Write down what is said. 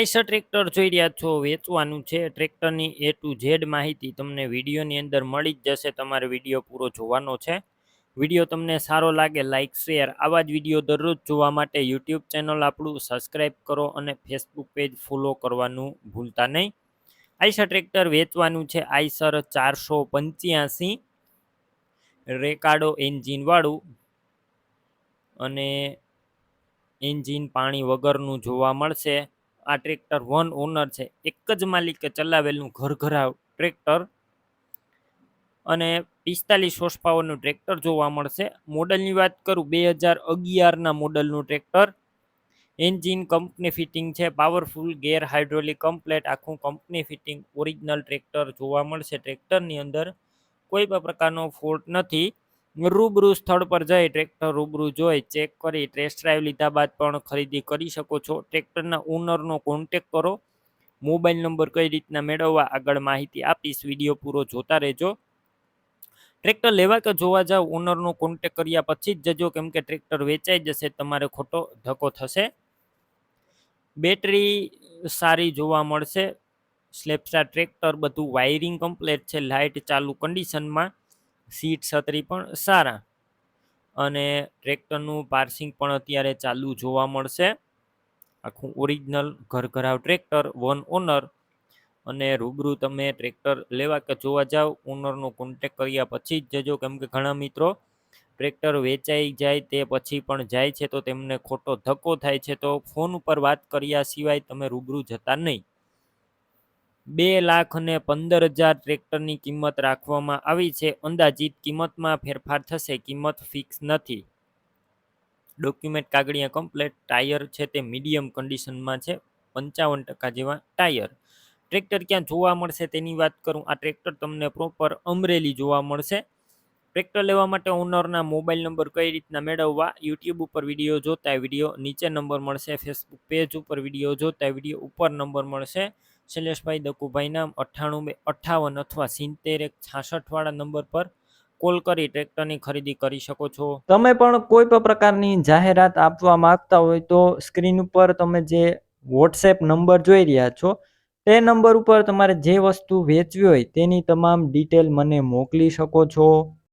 Eicher tractor જોઈ રહ્યા છો, વેચવાનું છે. ટ્રેક્ટરની એ ટુ ઝેડ માહિતી તમને વિડીયોની અંદર મળી જ જશે. તમારે વીડિયો પૂરો જોવાનો છે. વીડિયો તમને સારો લાગે લાઇક શેર આવા જ વીડિયો દરરોજ જોવા માટે યુટ્યુબ ચેનલ આપણું સબસ્ક્રાઈબ કરો અને ફેસબુક પેજ ફોલો કરવાનું ભૂલતા નહીં. આઈસર ટ્રેક્ટર વેચવાનું છે આઈસર ચારસો પંચ્યાસી. રેકાડો એન્જિનવાળું અને એન્જિન પાણી વગરનું જોવા મળશે. આ ટ્રેક્ટર વન ઓનર છે. એક જ માલિકે ચલાવેલું ઘરઘરા ટ્રેક્ટર અને પિસ્તાલીસ હોર્સ પાવરનું ટ્રેક્ટર જોવા મળશે. મોડલની વાત કરું, બે હજાર અગિયારના મોડલનું ટ્રેક્ટર. એન્જિન કંપની ફિટિંગ છે, પાવરફુલ ગેર હાઇડ્રોલિક કમ્પ્લેટ, આખું કંપની ફિટિંગ ઓરિજિનલ ટ્રેક્ટર જોવા મળશે ટ્રેક્ટરની અંદર. કોઈ પણ પ્રકારનો ફોલ્ટ નથી. રૂબરૂ સ્થળ પર જઈ ટ્રેક્ટર રૂબરૂ જોઈ, ચેક કરી ટેસ્ટ ડ્રાઈવ લીધા બાદ પણ ખરીદી કરી શકો છો. ટ્રેક્ટરના ઓનરનો કોન્ટેક કરો. મોબાઈલ નંબર કઈ રીતના મેળવવા આગળ માહિતી આપીશ. વીડિયો પૂરો જોતા રહેજો. ટ્રેક્ટર લેવા કે જોવા જાવ ઓનરનો કોન્ટેક કર્યા પછી જ જજો. કેમ કે ટ્રેક્ટર વેચાઈ જશે, તમારે ખોટો ધક્કો થશે. બેટરી સારી જોવા મળશે. સ્લેપસ્ટાર ટ્રેક્ટર, બધું વાયરિંગ કમ્પ્લેટ છે. લાઇટ ચાલુ કન્ડિશનમાં સીટ છત્રી પણ સારા. અને ટ્રેક્ટરનું પાર્સિંગ પણ અત્યારે ચાલુ જોવા મળશે. આખું ઓરિજિનલ ઘર ઘરાવ ટ્રેક્ટર, વન ઓનર અને રૂબરૂ તમે ટ્રેક્ટર લેવા કે જોવા જાઓ ઓનરનો કોન્ટેક કર્યા પછી જ જજો. કેમ કે ઘણા મિત્રો ટ્રેક્ટર વેચાઈ જાય તે પછી પણ જાય છે તો તેમને ખોટો ધક્કો થાય છે તો ફોન ઉપર વાત કર્યા સિવાય તમે રૂબરૂ જતા નહીં. બે લાખ અને પંદર હજાર ટ્રેક્ટરની કિંમત રાખવામાં આવી છે. અંદાજિત કિંમતમાં ફેરફાર થશે. કિંમત ફિક્સ નથી. ડોક્યુમેન્ટ કાગળિયા કમ્પ્લેટ ટાયર છે તે મીડિયમ કન્ડિશનમાં છે. પંચાવન ટકા જેવા ટાયર ટ્રેક્ટર ક્યાં જોવા મળશે તેની વાત કરું. આ ટ્રેક્ટર તમને પ્રોપર અમરેલી જોવા મળશે. ટ્રેક્ટર લેવા માટે ઓનરના મોબાઈલ નંબર કઈ રીતના મેળવવા? યુટ્યુબ ઉપર વીડિયો જોતા વીડિયો નીચે નંબર મળશે. ફેસબુક પેજ ઉપર વીડિયો જોતા વીડિયો ઉપર નંબર મળશે. શૈલેષભાઈ દકુભાઈ નામ અઠ્ઠાણું બે, અઠ્ઠાવન અથવા સિત્તેર એક છાસઠવાળા નંબર પર કોલ કરી ટ્રેક્ટરની ખરીદી કરી શકો છો. તમે પણ કોઈ પણ પ્રકારની જાહેરાત આપવા માંગતા હોય તો સ્ક્રીન ઉપર તમે જે વોટ્સએપ નંબર જોઈ રહ્યા છો, તે નંબર ઉપર તમારે જે વસ્તુ વેચવી હોય તેની તમામ ડિટેલ મને મોકલી શકો છો.